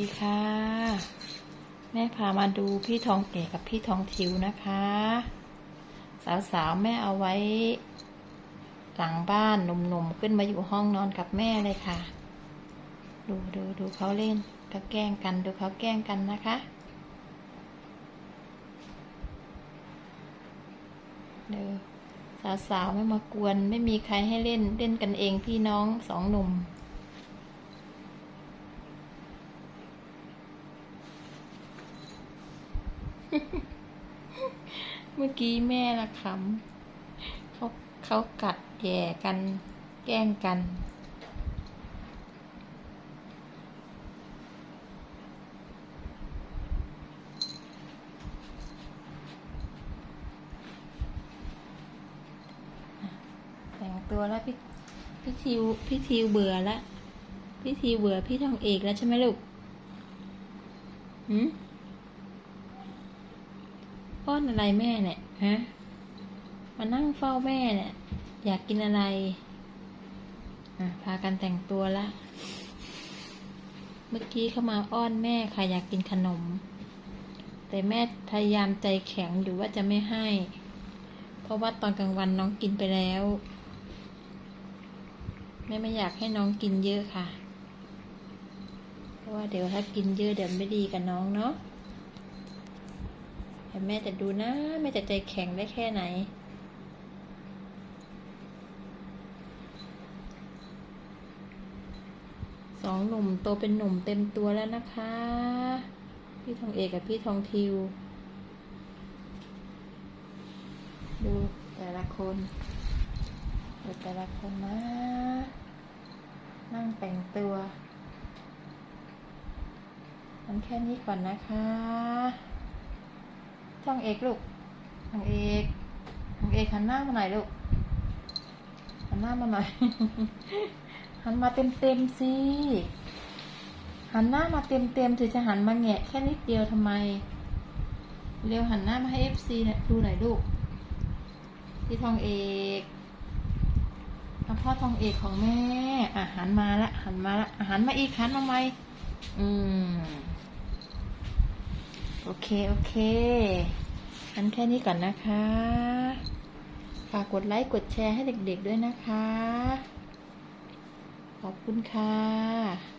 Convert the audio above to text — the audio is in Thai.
ดีค่ะ แม่พามาดูพี่ทองเอกกับพี่ทองทิวนะคะ สาวๆ แม่เอาไว้ หลังบ้านหนุ่มๆ ขึ้นมาอยู่ห้องนอนกับแม่เลยค่ะ ดูดูดูเขาเล่นก็แกล้งกันดูเขาแกล้งกันนะคะ ดูสาวๆ ไม่มากวน ไม่มีใครให้เล่นเล่นกันเองพี่น้องสองหนุ่ม เมื่อกี้แม่ละขำเขาเขากัดแย่กัน แกล้งกัน แต่งตัวแล้วพี่พี่ทิวพี่ทิวเบื่อแล้วพี่ทิวเบื่อพี่ทองเอกแล้วใช่ไหมลูก หืม ป้อนอะไรแม่เนี่ยฮะมานั่งเฝ้าแม่เนี่ย อยากกินอะไรอะพากันแต่งตัวละ เมื่อกี้เข้ามาอ้อนแม่ค่ะอยากกินขนม แต่แม่พยายามใจแข็งอยู่ว่าจะไม่ให้ เพราะว่าตอนกลางวันน้องกินไปแล้ว แม่ไม่อยากให้น้องกินเยอะค่ะ เพราะว่าเดี๋ยวถ้ากินเยอะเดี๋ยวไม่ดีกับน้องเนาะ แต่แม่จะดูนะ แม่จะใจแข็งได้แค่ไหน สองหนุ่มโตเป็นหนุ่มเต็มตัวแล้วนะคะ พี่ทองเอกกับพี่ทองทิว ดูแต่ละคนดูแต่ละคนนะ นั่งแต่งตัวมันแค่นี้ก่อนนะคะ ทองเอกลูกทองเอกทองเอกหันหน้ามาหน่อยลูกหันหน้ามาหน่อยหันมาเต็มเต็มสิหันหน้ามาเต็มเต็มถึงจะหันมาแงะแค่นิดเดียวทำไม เร็วหันหน้ามาให้เอฟซีเนี่ยดูหน่อยลูกพี่ทองเอกเอาพ่อทองเอกของแม่ อะหันมาละหันมาละหันมาอีกหันมาไหมอืม โอเค โอเค อันแค่นี้ก่อนนะคะ ฝากกดไลค์ กดแชร์ให้เด็กๆด้วยนะคะ ขอบคุณค่ะ